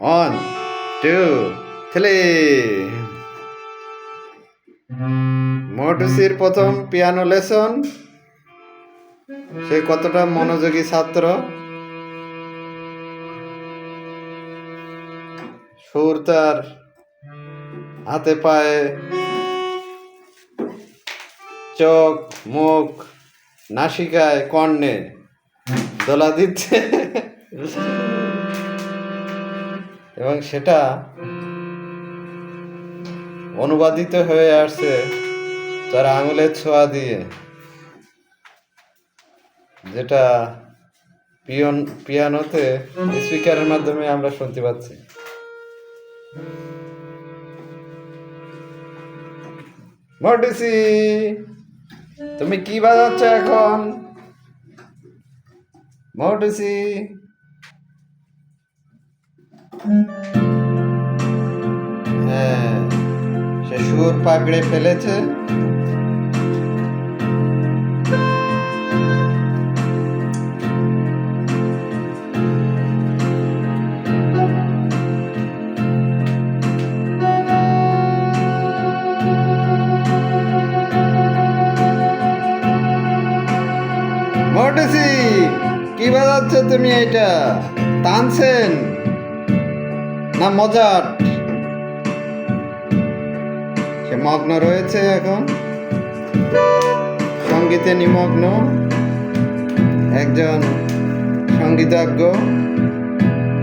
One two three মটুসির প্রথম piano lesson সে কতটা মনোযোগী ছাত্র? সুর তার হাতে পায়ে। চোখ, মুখ, নাসিকায় কর্ণে দোলা দিচ্ছে এবং সেটা অনুবাদিত হয়ে আসছে তার আঙুলের ছোঁয়া দিয়ে, যেটা পিয়ন, পিয়ানোতে স্পিকারের মাধ্যমে আমরা শুনতে পাচ্ছি। মর্টিসি তুমি কি বাজাচ্ছ এখন? মর্টিসি হ্যাঁ সে সুর পাকড়ে ফেলেছে। মর্টিসি কি বাজাচ্ছ তুমি এটা তানসেন না মজাট সে মগ্ন রয়েছে এখন। সঙ্গীতে নিমগ্ন। একজন সঙ্গীতজ্ঞ,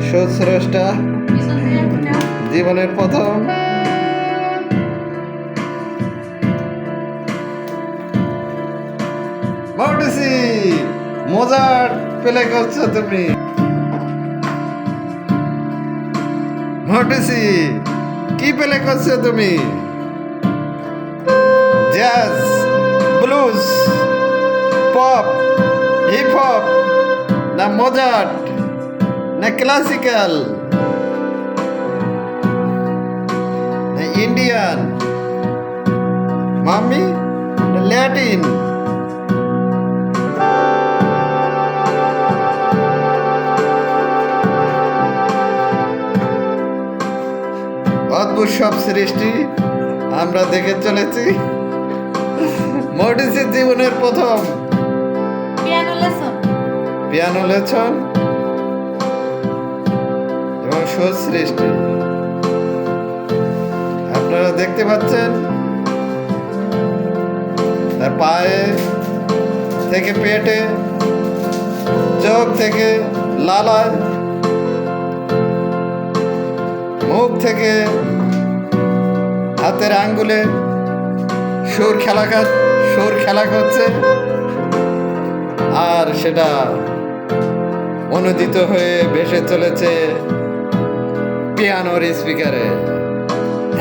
সুস্রষ্টা, জীবনের প্রথম। মজার পেলে করছ তুমি। মাউটিসি কি পেলে করছ তুমি? Jazz blues pop hip hop না মজার্ট না ক্লাসিক্যাল না ইন্ডিয়ান মাম্মি না ল্যাটিন অদ্ভুত সব সৃষ্টি আমরা দেখে চলেছি। মডিসির জীবনের প্রথম। পিয়ানো লেছন এবং সৃষ্টি। আপনারা দেখতে পাচ্ছেন? তার পায়ে থেকে পেটে চোখ থেকে লালায় মুখ থেকে হাতের আঙ্গুলে সুর খেলা সুর খেলা করছে। আর সেটা অনুদিত হয়ে ভেসে চলেছে পিয়ানোর স্পিকারে।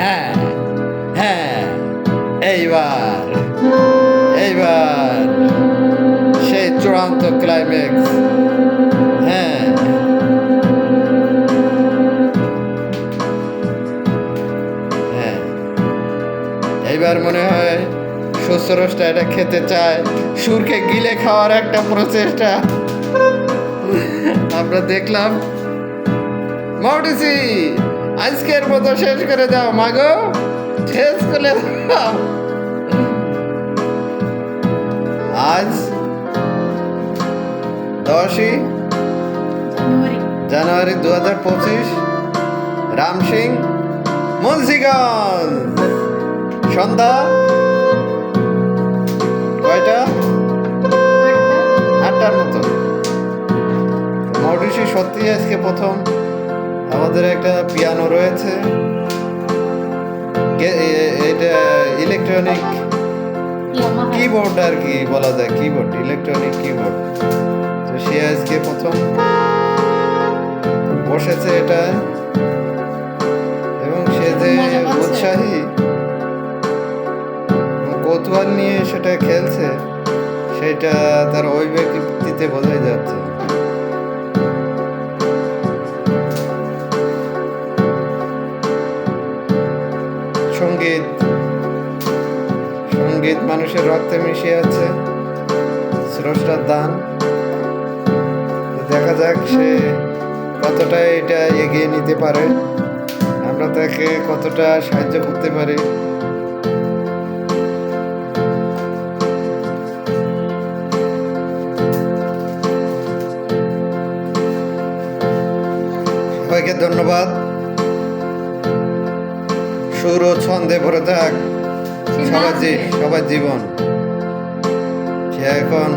হ্যাঁ হ্যাঁ এইবার এইবার সেই চূড়ান্ত ক্লাইম্যাক্স হ্যাঁ। সুসরসটা এটা খেতে চায়। সুরকে গিলে খাওয়ার একটা প্রচেষ্টা। আমরা দেখলাম মৌটিসি আজকের মতো শেষ করে দাও মাগো। শেষ করে দাও। আজ দশই জানুয়ারি। জানুয়ারি দু হাজার পঁচিশ রাম সিং মুন্সিগঞ্জ। সন্ধ্যা কয়টা? আটটার মতো। মরিসি সত্যি আজকে প্রথম। আমাদের একটা পিয়ানো রয়েছে। এটা ইলেকট্রনিক কিবোর্ড আর কি বলা যায় কিবোর্ড ইলেকট্রনিক কিবোর্ড তো সে আজকে প্রথম। বসেছে এটা। এবং সে যে উৎসাহী কৌতূহল নিয়ে সেটা খেলছে, সেটা তার ওই ব্যক্তিতে বোঝাই যাচ্ছে। সংগীত সংগীত মানুষের রক্তে মিশে আছে, স্রষ্টার দান। দেখা যাক সে কতটা এটা এগিয়ে নিতে পারে। আমরা তাকে কতটা সাহায্য করতে পারি। সবাইকে ধন্যবাদ। সুর ও ছন্দে ভরে থাক সবার সবার জীবন। সে এখন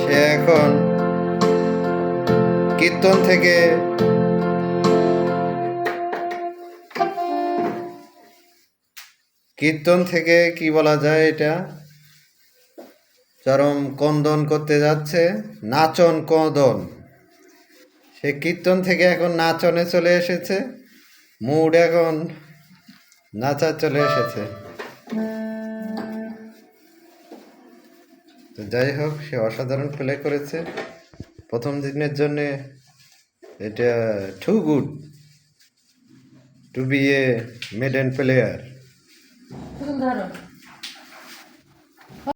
সে এখন কীর্তন থেকে কীর্তন থেকে কি বলা যায় এটা? চরম কন্দন করতে যাচ্ছে, নাচন কদন সে কীর্তন থেকে এখন নাচনে চলে এসেছে, মুড এখন নাচা চলে এসেছে। তো যাই হোক, সে অসাধারণ প্লে করেছে। প্রথম দিনের জন্য এটা too good to be a maiden player